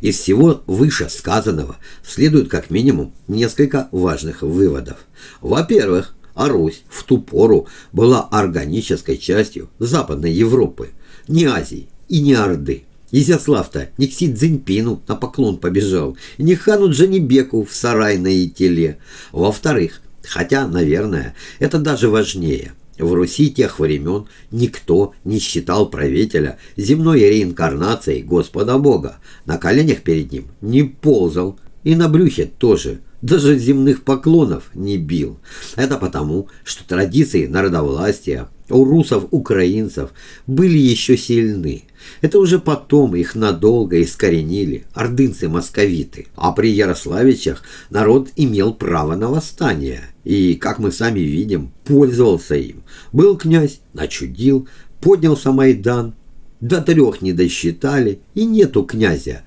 Из всего вышесказанного следует как минимум несколько важных выводов. Во-первых, а Русь в ту пору была органической частью Западной Европы, не Азии и не Орды. Изяслав-то не к Си Цзиньпину на поклон побежал, и не хану Джанибеку в сарай на Ителе. Во-вторых, хотя, наверное, это даже важнее – в Руси тех времен никто не считал правителя земной реинкарнацией Господа Бога. На коленях перед ним не ползал, и на брюхе тоже даже земных поклонов не бил. Это потому, что традиции народовластия у русов-украинцев были еще сильны. Это уже потом их надолго искоренили ордынцы-московиты. А при Ярославичах народ имел право на восстание. И, как мы сами видим, пользовался им. Был князь, начудил, поднялся Майдан. До трех не досчитали, и нету князя.